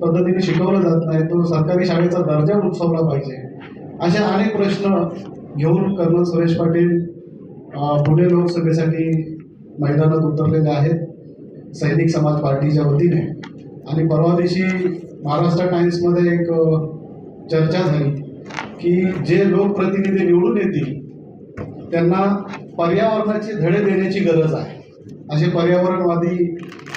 पद्धतीने शिकवलं जात नाही तो सरकारी शाळेचा दर्जा उंचावला पाहिजे. असे अनेक प्रश्न घेऊन कर्नल सुरेश पाटील पुणे लोकसभेसाठी मैदानात उतरलेले आहेत. सैनिक समाज पार्टीच्या वतीने. आणि परवा दिवशी महाराष्ट्र टाइम्समध्ये एक चर्चा झाली की जे लोकप्रतिनिधी निवडून येतील त्यांना पर्यावरणाचे धडे देण्याची गरज आहे. असे पर्यावरणवादी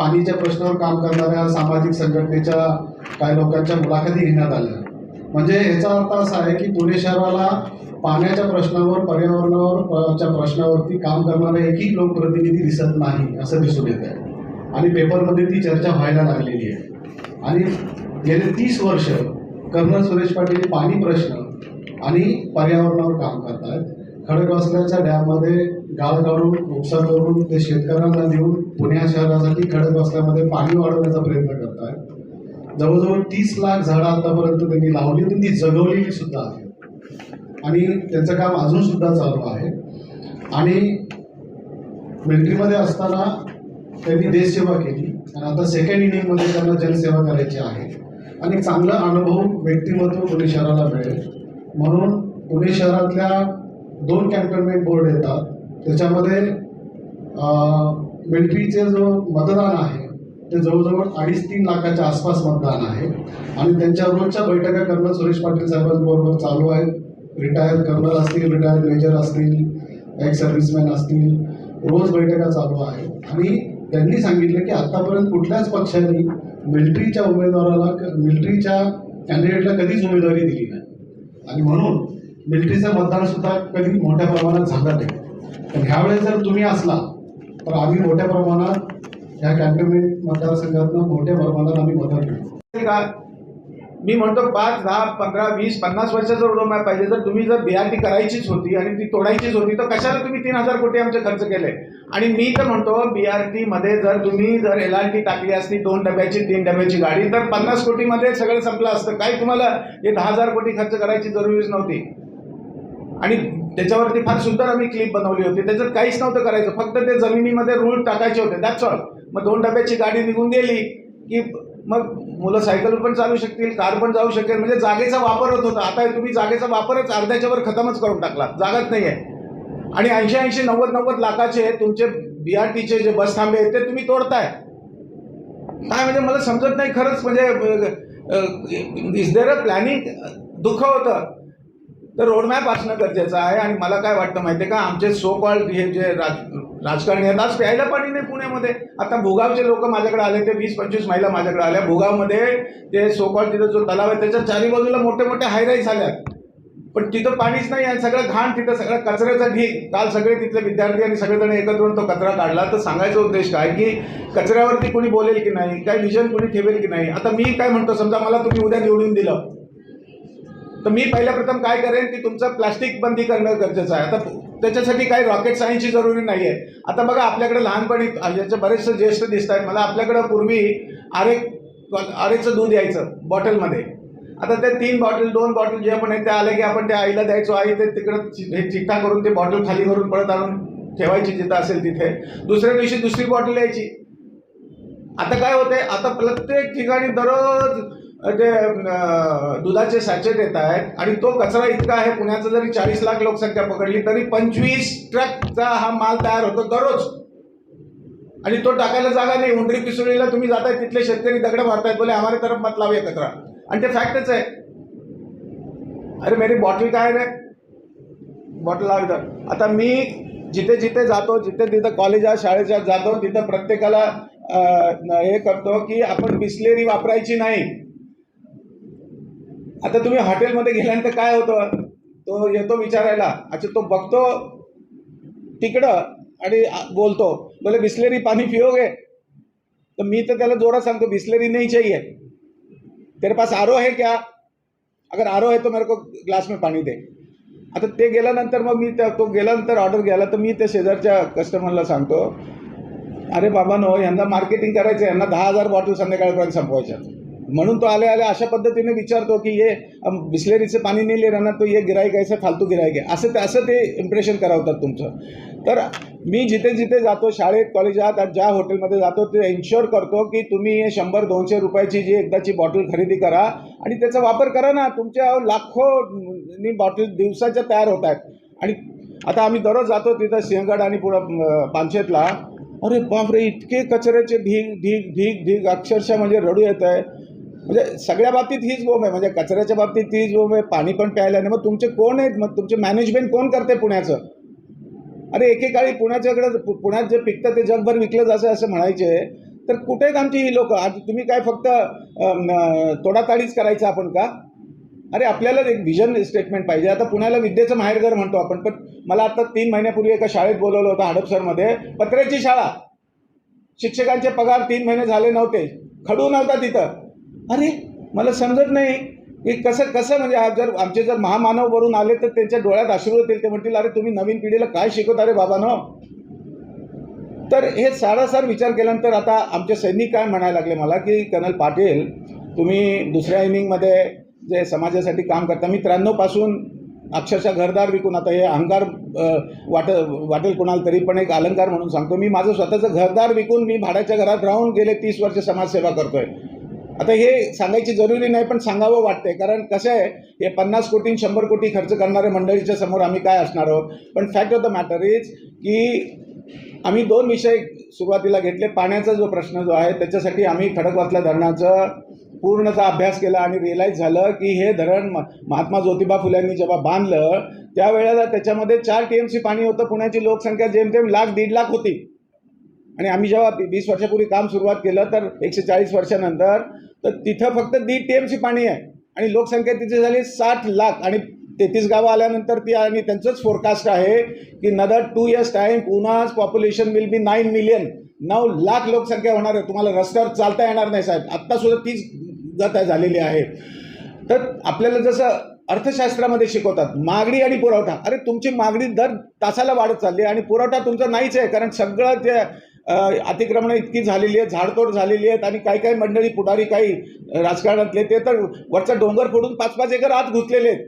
पाणीच्या प्रश्नावर काम करणाऱ्या सामाजिक संघटनेच्या काही लोकांच्या मुलाखती घेण्यात आल्या. म्हणजे ह्याचा अर्थ असा आहे की पुणे शहराला पाण्याच्या प्रश्नावर पर्यावरणावर च्या प्रश्नावरती काम करणारा एकही लोकप्रतिनिधी दिसत नाही असं दिसून येत आहे. आणि पेपरमध्ये ती चर्चा व्हायला लागलेली आहे. आणि गेले तीस वर्ष कर्नल सुरेश पाटील पाणी प्रश्न आणि पर्यावरणावर काम करत आहेत खडकवासल्याच्या डॅममध्ये गाळ काढून उपसा करून ते शेतकऱ्यांना देऊन पुण्या शहरासाठी खडक असल्यामध्ये पाणी वाढवण्याचा प्रयत्न करत आहेत जवळजवळ तीस लाख झाडं आतापर्यंत त्यांनी लावली आणि ती जगवलेली सुद्धा आहेत. आणि त्यांचं काम अजून सुद्धा चालू आहे. आणि मिलिटरीमध्ये असताना त्यांनी देशसेवा केली. आणि आता सेकंड इनिंगमध्ये त्यांना जनसेवा करायची आहे. आणि एक चांगला अनुभव व्यक्तिमत्व पुणे शहराला मिळेल. म्हणून पुणे शहरातल्या दोन कॅन्टोन्मेंट बोर्ड येतात. त्याच्यामध्ये मिल्ट्रीचे जो मतदान आहे ते जवळजवळ अडीच तीन लाखाच्या आसपास मतदान आहे. आणि त्यांच्या रोजच्या बैठका कर्नल सुरेश पाटील साहेबांबरोबर चालू आहेत रिटायर कर्नल असतील रिटायर मेजर असतील एक्स सर्व्हिसमॅन असतील रोज बैठका चालू आहे. आणि त्यांनी सांगितलं की आत्तापर्यंत कुठल्याच पक्षाने मिलिटरीच्या उमेदवाराला मिलिटरीच्या कॅन्डिडेटला कधीच उमेदवारी दिली नाही. आणि म्हणून मिलिटरीचं मतदानसुद्धा कधी मोठ्या प्रमाणात झालं नाही. तर ह्यावेळेस जर तुम्ही असला तर आम्ही मोठ्या प्रमाणात ह्या कॅन्टोनमेंट मतदारसंघातनं मोठ्या प्रमाणात आम्ही मदत घेऊ. का? मी म्हणतो पाच दहा पंधरा वीस पन्नास वर्षाचा रोडमॅप पाहिजे. जर तुम्ही जर बीआरटी करायचीच होती आणि ती तोडायचीच होती तर कशाला तुम्ही तीन हजार कोटी आमचे खर्च केले? आणि मी तर म्हणतो बी आर टी मध्ये जर तुम्ही जर एल आर टी टाकली असती दोन डब्याची तीन डब्याची गाडी तर पन्नास कोटीमध्ये सगळं संपलं असतं. काही तुम्हाला हे दहा हजार कोटी खर्च करायची जरुरीच नव्हती? आणि त्याच्यावरती फार सुंदर आम्ही क्लिप बनवली होती. त्याच्यात काहीच नव्हतं करायचं. फक्त ते जमिनीमध्ये रूळ टाकायचे होते. दॅट्स ऑल मग दोन डब्याची गाडी निघून गेली की मग मुलं सायकल पण चालू शकतील कार पण जाऊ शकेल. म्हणजे जागेचा वापर होत होता. आता तुम्ही जागेचा वापरच अर्ध्याच्या वर खतमच करून टाकला. जागाच नाही आहे आणि ऐंशी ऐंशी नव्वद नव्वद लाखाचे तुमचे बी आर टीचे जे बस थांबे आहेत ते तुम्ही तोडताय. काय म्हणजे मला समजत नाही खरंच. म्हणजे इज देअर अ प्लॅनिंग दुःख होतं. तर रोडमॅप असणं गरजेचं आहे. आणि मला काय वाटतं माहिती आहे का? आमचे सो कॉल्ड हे जे राज राजकारणी आहेत आज प्यायला पाणी नाही पुण्यामध्ये. आता भुगावचे लोक माझ्याकडे आले ते वीस पंचवीस महिला माझ्याकडे आल्या. भुगावमध्ये ते सो कॉल्ड तिथं जो तलाव आहे त्याच्या चारी बाजूला मोठे मोठे हायराईज आल्यात पण तिथं पाणीच नाही आहे. सगळं घाण तिथं सगळं कचऱ्याचा ढीक काल सगळे तिथले विद्यार्थी आणि सगळेजण एकत्र येऊन तो कचरा काढला. तर सांगायचा उद्देश काय? की कचऱ्यावरती कोणी बोलेल की नाही? काय विजन कोणी ठेवेल की नाही? आता मी काय म्हणतो? समजा मला तुम्ही उद्या निवडून दिलं. तर मी पहिल्या प्रथम काय करेन की तुमचं प्लास्टिक बंदी करणं गरजेचं आहे. आता त्याच्यासाठी काही रॉकेट सायन्सची जरुरी नाही आहे आता बघा आपल्याकडे लहानपणी याचे बरेचसे ज्येष्ठ दिसत आहेत. मला आपल्याकडं पूर्वी आरे आरेचं दूध यायचं बॉटलमध्ये आता ते तीन बॉटल दोन बॉटल जे पण आहे ते आले की आपण त्या आईला द्यायचो. आई ते तिकडं चि- हे चिठ्ठा करून ते बॉटल खाली करून परत आणून ठेवायची जिथं असेल तिथे. दुसऱ्या दिवशी दुसरी बॉटल यायची. आता काय होते आता प्रत्येक ठिकाणी दररोज ते दुधाचे सॅचे देत आहेत आणि तो कचरा इतका आहे पुण्याचा जरी चाळीस लाख लोकसंख्या पकडली तरी पंचवीस ट्रकचा हा माल तयार होतो दररोज. आणि तो टाकायला जागा नाही. उंडरी पिसुळीला तुम्ही जाताय तिथले शेतकरी दगड मारतायत बोले हमारे तरफ मत लावे कचरा. आणि ते फॅक्टच आहे. अरे मेरी बॉटल काय रे? बॉटल लाव इथं. आता मी जिथे जिथे जातो जिथे तिथं कॉलेजात शाळेच्या जातो तिथं प्रत्येकाला हे करतो की आपण बिस्लेरी वापरायची नाही. आता तुम्ही हॉटेलमध्ये गेल्यानंतर काय होतं? तो येतो विचारायला. अच्छा तो बघतो तिकडं आणि बोलतो बोले बिस्लेरी पाणी पिओगे तर मी तर त्याला जोरात सांगतो बिस्लेरी नाही चाहिए. तेरे पास आरो है क्या? अगर आरो है तो मेरे को ग्लास में पाणी दे. आता ते गेल्यानंतर मग मी त्या तो गेल्यानंतर ऑर्डर घ्यायला तर मी त्या शेजारच्या कस्टमरला सांगतो अरे बाबा नो यांना मार्केटिंग करायचं यांना दहा हजार बॉटल संध्याकाळपर्यंत संपवायच्या म्हणून तो आले आले अशा पद्धतीने विचारतो की ये बिस्लेरीचं पाणी नाही राहणार तो ये गिराईक आहे फालतू गिराईक आहे असं असं ते इम्प्रेशन करावतात तुमचं. तर मी जिथे जिथे जातो शाळेत कॉलेजात ज्या हॉटेलमध्ये जातो ते एन्श्युअर करतो की तुम्ही हे शंभर दोनशे रुपयाची जी एकदाची बॉटल खरेदी करा आणि त्याचा वापर करा ना. तुमच्या लाखो नी बॉटल दिवसाच्या तयार होत आहेत. आणि आता आम्ही दररोज जातो तिथं सिंहगड आणि पुढं पानशेतला. अरे बापरे इतके कचऱ्याचे ढीग ढीग ढीग ढीग अक्षरशः म्हणजे रडू येत आहे म्हणजे सगळ्या बाबतीत हीच बोंब आहे. म्हणजे कचऱ्याच्या बाबतीत हीच बोंब आहे. पाणी पण प्यायला नाही. मग तुमचे कोण आहेत? मग तुमचे मॅनेजमेंट कोण करते पुण्याचं? अरे एकेकाळी पुण्याच्याकडे पुण्यात जे पिकतं ते जगभर विकलं जायचं असं म्हणायचे. तर कुठे आहेत आमची ही लोक? आज तुम्ही काय फक्त तोडाताडीच करायचं आपण का? अरे आपल्याला एक विजन स्टेटमेंट पाहिजे. आता पुण्याला विद्येचं माहेरघर म्हणतो आपण. पण मला आता तीन महिन्यापूर्वी एका शाळेत बोलवलं होतं हडपसरमध्ये पत्र्याची शाळा. शिक्षकांचे पगार तीन महिने झाले नव्हते. खडू नव्हता तिथं. अरे मला समजत नाही. की कसं कसं म्हणजे आज जर आमचे जर महामानव वरून आले तर त्यांच्या डोळ्यात अश्रू येतील ते म्हणतील अरे तुम्ही नवीन पिढीला काय शिकवता रे बाबानो तर हे सारासार विचार केल्यानंतर आता आमचे सैनिक काय म्हणायला लागले? मला की कर्नल पाटील तुम्ही दुसऱ्या इनिंगमध्ये जे समाजासाठी काम करता मी त्र्याण्णवपासून अक्षरशः घरदार विकून आता हे अहंकार वाट वाटेल कोणाला तरी पण एक अलंकार म्हणून सांगतो. मी माझं स्वतःचं घरदार विकून मी भाड्याच्या घरात राहून गेले तीस वर्ष समाजसेवा करतोय. आता हे सांगायची जरुरी नाही पण सांगावं वाटतंय. कारण कसं आहे हे पन्नास कोटी शंभर कोटी खर्च करणाऱ्या मंडळीच्या समोर आम्ही काय असणार आहोत? पण fact of the matter is की आम्ही दोन विषय सुरुवातीला घेतले. पाण्याचा जो प्रश्न जो आहे त्याच्यासाठी आम्ही खडकवासला धरणाचं पूर्णचा अभ्यास केला आणि रिअलाईज झालं की हे धरण म- महात्मा ज्योतिबा फुल्यांनी जेव्हा बांधलं त्यावेळेला त्याच्यामध्ये चार टी एम सी पाणी होतं. पुण्याची लोकसंख्या जेमतेम लाख दीड लाख होती. आणि आम्ही जेव्हा वीस वर्षापूर्वी काम सुरुवात केलं तर एकशे चाळीस वर्षानंतर तर तिथं फक्त दीड टी एम सी पाणी आहे. आणि लोकसंख्या तिची झाली साठ लाख. आणि तेहतीस गावं आल्यानंतर ती आणि त्यांचंच फोरकास्ट आहे की नदर two years time पुन्हाच population will be nine million नऊ लाख लोकसंख्या होणार आहे. तुम्हाला रस्त्यावर चालता येणार नाही साहेब. आत्तासुद्धा तीच गत झालेली आहे. तर आपल्याला जसं अर्थशास्त्रामध्ये शिकवतात मागणी आणि पुरवठा. अरे तुमची मागणी दर तासाला वाढत चालली आहे आणि पुरवठा तुमचा नाहीच आहे कारण सगळं ते अतिक्रमणं इतकी झालेली आहेत झाडतोड झालेली आहेत आणि काही काही मंडळी पुढारी काही राजकारणातले ते तर वरचा डोंगर फोडून पाच पाच एकर आत घुसलेले आहेत.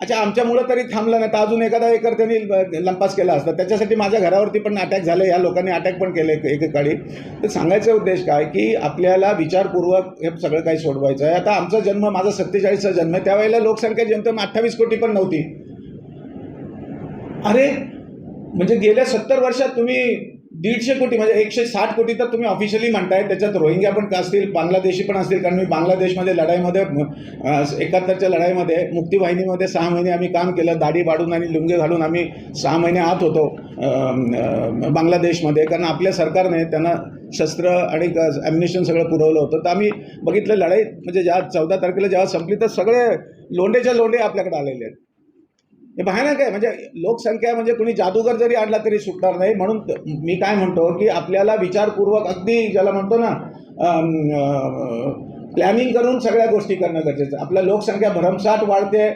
अच्छा आमच्यामुळं तरी थांबलं नाही. तर अजून एखादा एकर त्यांनी लंपास केला असता. त्याच्यासाठी माझ्या घरावरती पण अटॅक झाले या लोकांनी अटॅक पण केले एकेकाळी तर सांगायचा उद्देश काय की आपल्याला विचारपूर्वक हे सगळं काही सोडवायचं आहे. आता आमचा जन्म माझा सत्तेचाळीसचा जन्म आहे. त्यावेळेला लोकसंख्या जेमतेम अठ्ठावीस कोटी पण नव्हती. अरे म्हणजे गेल्या सत्तर वर्षात तुम्ही दीडशे कोटी म्हणजे एकशे साठ कोटी तर तुम्ही ऑफिशियली म्हणताय त्याच्यात रोहिंग्या पण का असतील बांगलादेशी पण असतील कारण मी बांगलादेशमध्ये लढाईमध्ये एकाहत्तरच्या लढाईमध्ये मुक्तीवाहिनीमध्ये सहा महिने आम्ही काम केलं दाढी वाढून आणि लुंगे घालून आम्ही सहा महिने आत होतो बांगलादेशमध्ये. कारण आपल्या सरकारने त्यांना शस्त्र आणि ॲम्युनिशन सगळं पुरवलं होतं. तर आम्ही बघितलं लढाई म्हणजे ज्या चौदा तारखेला जेव्हा संपली तर सगळे लोंडेच्या लोंडे आपल्याकडे आलेले आहेत. हे भयानक आहे म्हणजे लोकसंख्या म्हणजे कुणी जादूगर जरी आणला तरी सुटणार नाही. म्हणून त- मी काय म्हणतो की आपल्याला विचारपूर्वक अगदी ज्याला म्हणतो ना प्लॅनिंग करून सगळ्या गोष्टी करणं गरजेचं आहे. आपल्या लोकसंख्या भरमसाठ वाढते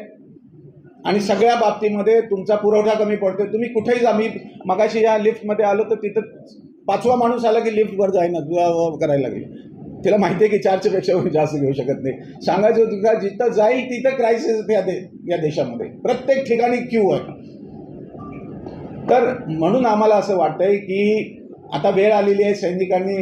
आणि सगळ्या बाबतीमध्ये तुमचा पुरवठा कमी पडतो तुम्ही कुठेही जा. मी मगाशी या लिफ्टमध्ये आलो तर तिथं पाचवा माणूस आला की लिफ्टवर जाईना करायला लागेल. तिला माहिती आहे की चारच्या पेक्षा जास्त घेऊ शकत नाही. सांगायचं होतं का जिथं जाईल तिथं क्रायसिस या दे या देशामध्ये. प्रत्येक ठिकाणी क्यू आहे. तर म्हणून आम्हाला असं वाटतंय की आता वेळ आलेली आहे सैनिकांनी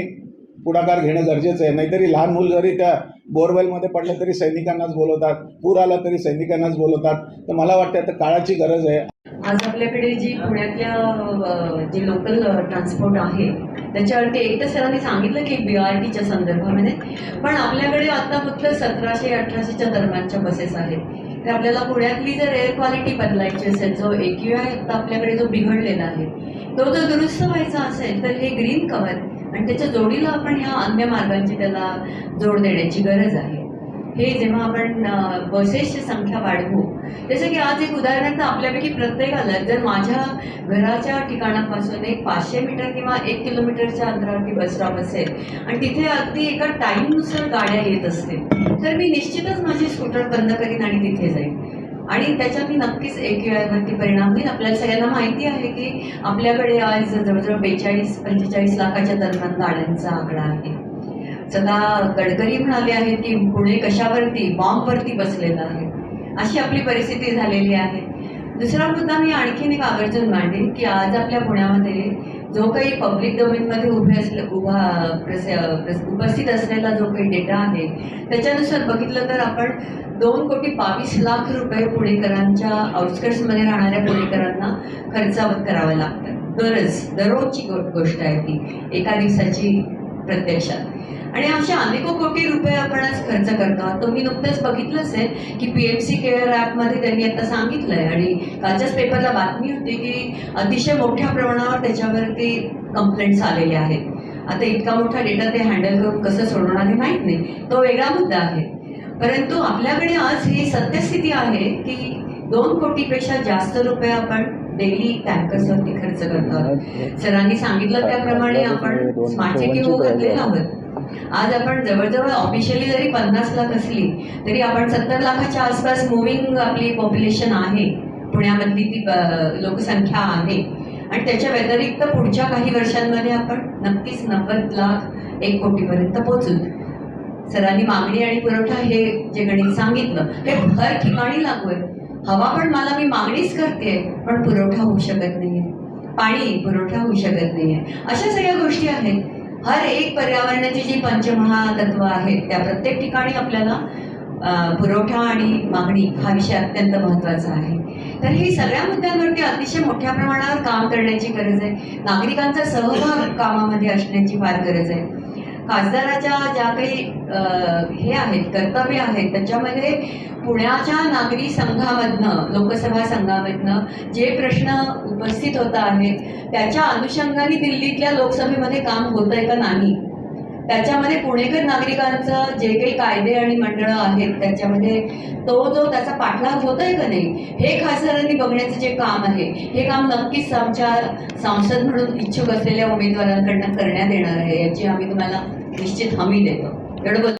पुढाकार घेणं गरजेचं आहे. नाहीतरी लहान मुलं जरी त्या बोरवेलमध्ये पडलं तरी सैनिकांनाच बोलवतात पूर आला तरी सैनिकांनाच बोलवतात. तर मला वाटतं आता काळाची गरज आहे. आज आपल्याकडे जी पुण्यातल्या जे लोकल ट्रान्सपोर्ट आहे त्याच्यावरती एकतर सरांनी सांगितलं की बी आर टीच्या संदर्भामध्ये. पण आपल्याकडे आता फक्त सतराशे अठराशेच्या दरम्यानच्या बसेस आहेत. तर आपल्याला पुण्यातली जर एअर क्वालिटी बदलायची असेल जो एक्यू आहे आता आपल्याकडे जो बिघडलेला आहे तो जर दुरुस्त व्हायचा असेल तर हे ग्रीन कव्हर आणि त्याच्या जोडीला आपण ह्या अन्य मार्गांची त्याला जोड देण्याची गरज आहे. हे जेव्हा आपण बसेसची संख्या वाढवू जसं की आज एक उदाहरणार्थ आपल्यापैकी प्रत्येकाला जर माझ्या घराच्या ठिकाणापासून एक पाचशे मीटर किंवा एक किलोमीटरच्या अंतरावरती बस स्टॉप असेल आणि तिथे अगदी एका टाईमनुसार गाड्या येत असतील तर मी निश्चितच माझी स्कूटर बंद करीन आणि तिथे जाईन. आणि त्याच्याने नक्कीच एक वेळेवरती परिणाम होईल. आपल्याला सगळ्यांना माहिती आहे की आपल्याकडे आज जवळजवळ बेचाळीस पंचेचाळीस लाखाच्या दरम्यान गाड्यांचा आकडा आहे. सदा गडकरी म्हणाले आहेत की पुणे कशावरती बॉम्बवरती बसलेलं आहे. अशी आपली परिस्थिती झालेली आहे. दुसरा मुद्दा मी आणखीन एक आवर्जून मांडेन की आज आपल्या पुण्यामध्ये जो काही पब्लिक डोमेनमध्ये उभे असले उभा प्रस उपस्थित असलेला जो काही डेटा आहे त्याच्यानुसार बघितलं तर आपण दोन कोटी बावीस लाख रुपये पुणेकरांच्या आउटस्कट्समध्ये राहणाऱ्या पुणेकरांना खर्चावत करावं लागतात गरज दररोजची गो गोष्ट आहे ती. एका दिवसाची प्रत्यक्षात. आणि अशा अनेको कोटी रुपये आपण आज खर्च करतो आहोत. तुम्ही नुकतंच बघितलं असेल की पी एम सी केअर ॲपमध्ये त्यांनी आता सांगितलंय आणि कालच्याच पेपरला बातमी होती की अतिशय मोठ्या प्रमाणावर त्याच्यावरती कंप्लेंट्स आलेल्या आहेत. आता इतका मोठा डेटा ते हँडल करून कसं सोडवणार हे माहीत नाही. तो वेगळा मुद्दा आहे. परंतु आपल्याकडे आज ही सत्यस्थिती आहे की दोन कोटीपेक्षा जास्त रुपये आपण डेली टँकर्सवरती खर्च करतो आहोत सरांनी सांगितलं त्याप्रमाणे आपण स्मार्ट सिटी हो घातलेलं आहोत. आज आपण जवळजवळ ऑफिशियली जरी पन्नास लाख असली तरी आपण सत्तर लाखाच्या आसपास मुव्हिंग आपली पॉप्युलेशन आहे. पुण्यामधली ती लोकसंख्या आहे. आणि त्याच्या व्यतिरिक्त पुढच्या काही वर्षांमध्ये आपण नक्कीच नव्वद लाख एक कोटीपर्यंत पोहोचू. सरांनी मागणी आणि पुरवठा हे जे गणित सांगितलं हे हर ठिकाणी लागू आहे. हवा पण मला मी मागणीच करते पण पुरवठा होऊ शकत नाहीये. पाणी पुरवठा होऊ शकत नाहीये. अशा सगळ्या गोष्टी आहेत. हर एक पर्यावरणाची जी पंचमहातत्व आहेत त्या प्रत्येक ठिकाणी आपल्याला पुरवठा आणि मागणी हा विषय अत्यंत महत्त्वाचा आहे. तर हे सगळ्या मुद्द्यांवरती अतिशय मोठ्या प्रमाणावर काम करण्याची गरज आहे. नागरिकांचा सहभाग कामामध्ये असण्याची फार गरज आहे. खासदाराच्या ज्या काही हे आहेत कर्तव्य आहेत त्याच्यामध्ये पुण्याच्या नागरी संघामधनं लोकसभा संघामधनं जे प्रश्न उपस्थित होत आहेत त्याच्या अनुषंगाने दिल्लीतल्या लोकसभेमध्ये काम होतंय का नाही? त्याच्यामध्ये पुणेकर नागरिकांचं जे काही कायदे आणि मंडळं आहेत त्याच्यामध्ये तो जो त्याचा पाठलाग होतोय का नाही हे खासदारांनी बघण्याचं जे काम आहे हे काम नक्कीच आमच्या सांसद म्हणून इच्छुक असलेल्या उमेदवारांकडनं करण्यात येणार आहे याची आम्ही तुम्हाला निश्चित हमी देतो. एवढं